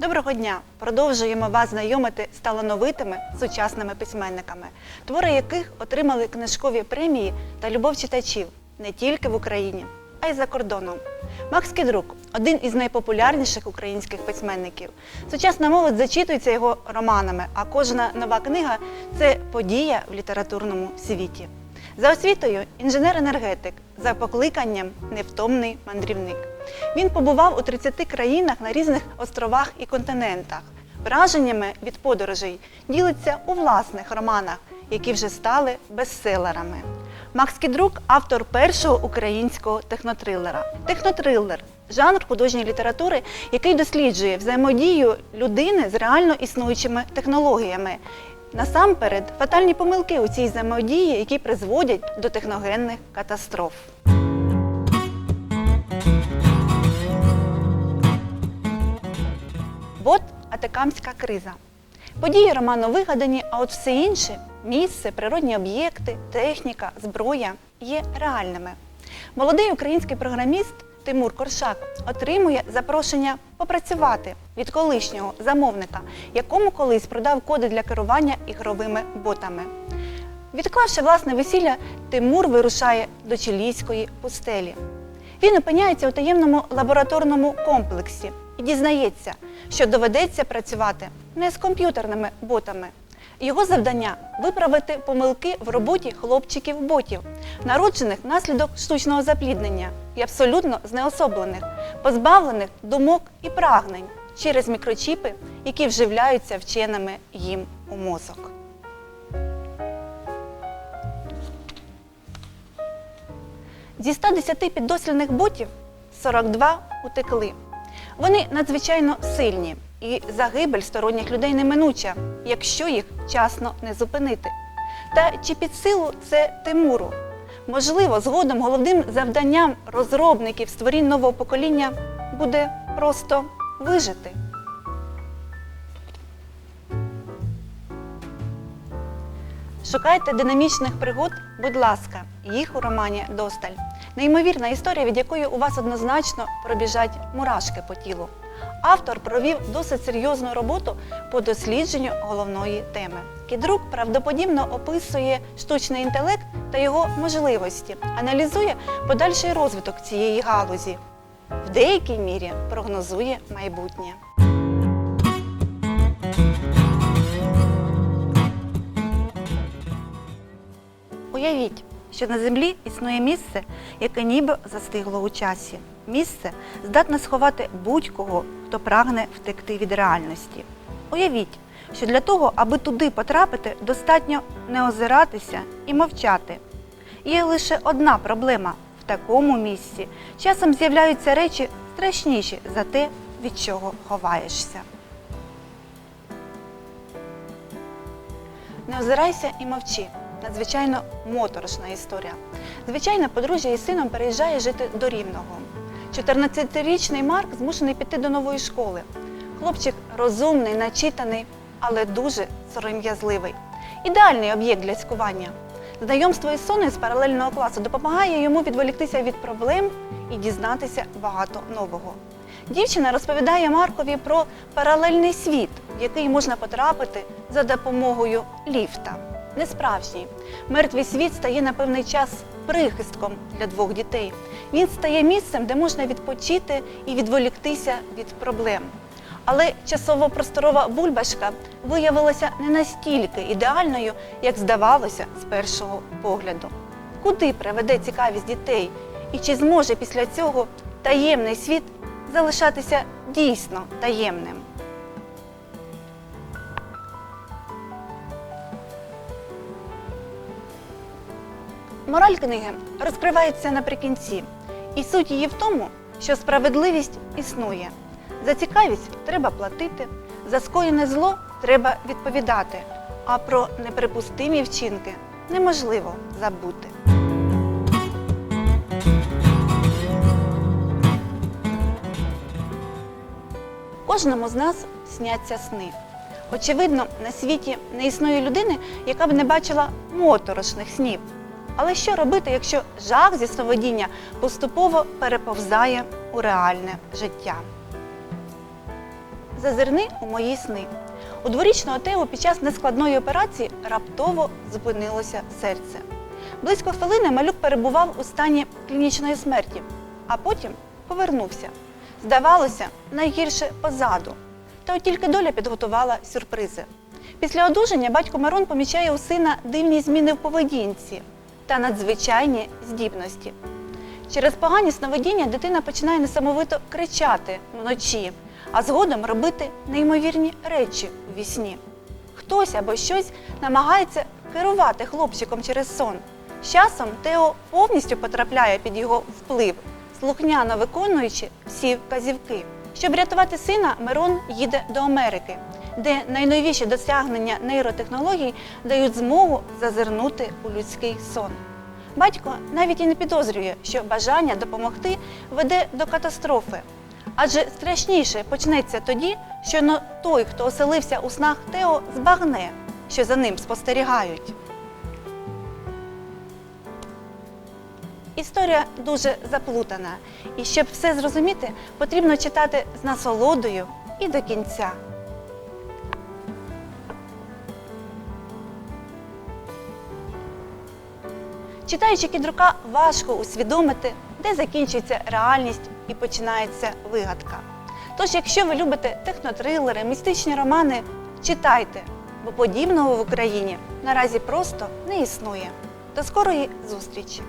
Доброго дня! Продовжуємо вас знайомити з талановитими сучасними письменниками, твори яких отримали книжкові премії та любов читачів не тільки в Україні, а й за кордоном. Макс Кідрук один із найпопулярніших українських письменників. Сучасна молодь зачитується його романами, а кожна нова книга це подія в літературному світі. За освітою інженер-енергетик, за покликанням невтомний мандрівник. Він побував у 30 країнах на різних островах і континентах. Враженнями від подорожей ділиться у власних романах, які вже стали бестселерами. Макс Кідрук автор першого українського технотрилера. Технотрилер жанр художньої літератури, який досліджує взаємодію людини з реально існуючими технологіями. Насамперед, фатальні помилки у цій взаємодії, які призводять до техногенних катастроф. Атакамська криза. Події роману вигадані, а от все інше місце, природні об'єкти, техніка, зброя є реальними. Молодий український програміст Тимур Коршак отримує запрошення попрацювати від колишнього замовника, якому колись продав коди для керування ігровими ботами. Відклавши власне весілля, Тимур вирушає до Чилійської пустелі. Він опиняється у таємному лабораторному комплексі і дізнається, що доведеться працювати не з комп'ютерними ботами. Його завдання виправити помилки в роботі хлопчиків-ботів, народжених внаслідок штучного запліднення і абсолютно знеособлених, позбавлених думок і прагнень через мікрочіпи, які вживляються вченими їм у мозок. Зі 110 піддослідних ботів 42 утекли. Вони надзвичайно сильні, і загибель сторонніх людей неминуча, якщо їх вчасно не зупинити. Та чи під силу це Тимуру? Можливо, згодом головним завданням розробників створінь нового покоління буде просто вижити. Шукайте динамічних пригод, будь ласка, їх у романі Досталь. Неймовірна історія, від якої у вас однозначно пробіжать мурашки по тілу. Автор провів досить серйозну роботу по дослідженню головної теми. Кідрук правдоподібно описує штучний інтелект та його можливості, аналізує подальший розвиток цієї галузі. В деякій мірі прогнозує майбутнє. Уявіть, що на землі існує місце, яке ніби застигло у часі. Місце здатне сховати будь-кого, хто прагне втекти від реальності. Уявіть, що для того, аби туди потрапити, достатньо не озиратися і мовчати. Є лише одна проблема в такому місці. Часом з'являються речі страшніші за те, від чого ховаєшся. Не озирайся і мовчи. Надзвичайно моторошна історія. Звичайно, подружжя із сином переїжджає жити до Рівного. 14-річний Марк змушений піти до нової школи. Хлопчик розумний, начитаний, але дуже сором'язливий. Ідеальний об'єкт для цькування. Знайомство із Соною з паралельного класу допомагає йому відволіктися від проблем і дізнатися багато нового. Дівчина розповідає Маркові про паралельний світ, в який можна потрапити за допомогою ліфта. Несправжній. Мертвий світ стає на певний час прихистком для двох дітей. Він стає місцем, де можна відпочити і відволіктися від проблем. Але часово-просторова бульбашка виявилася не настільки ідеальною, як здавалося з першого погляду. Куди приведе цікавість дітей? І чи зможе після цього таємний світ залишатися дійсно таємним? Мораль книги розкривається наприкінці, і суть її в тому, що справедливість існує. За цікавість треба платити, за скоєне зло треба відповідати, а про неприпустимі вчинки неможливо забути. Кожному з нас сняться сни. Очевидно, на світі не існує людини, яка б не бачила моторошних снів. Але що робити, якщо жах зі сновидіння поступово переповзає у реальне життя? Зазирни у мої сни. У дворічного Тео під час нескладної операції раптово зупинилося серце. Близько хвилини малюк перебував у стані клінічної смерті, а потім повернувся. Здавалося, найгірше позаду. Та от тільки доля підготувала сюрпризи. Після одужання батько Мирон помічає у сина дивні зміни в поведінці та надзвичайні здібності. Через погані сновидіння дитина починає несамовито кричати вночі, а згодом робити неймовірні речі у вісні. Хтось або щось намагається керувати хлопчиком через сон. З часом Тео повністю потрапляє під його вплив, слухняно виконуючи всі вказівки. Щоб рятувати сина, Мирон їде до Америки, де найновіші досягнення нейротехнологій дають змогу зазирнути у людський сон. Батько навіть і не підозрює, що бажання допомогти веде до катастрофи. Адже страшніше почнеться тоді, що той, хто оселився у снах Тео, збагне, що за ним спостерігають. Історія дуже заплутана, і щоб все зрозуміти, потрібно читати з насолодою і до кінця. Читаючи кідрука, важко усвідомити, де закінчується реальність і починається вигадка. Тож, якщо ви любите технотрилери, містичні романи, читайте, бо подібного в Україні наразі просто не існує. До скорої зустрічі!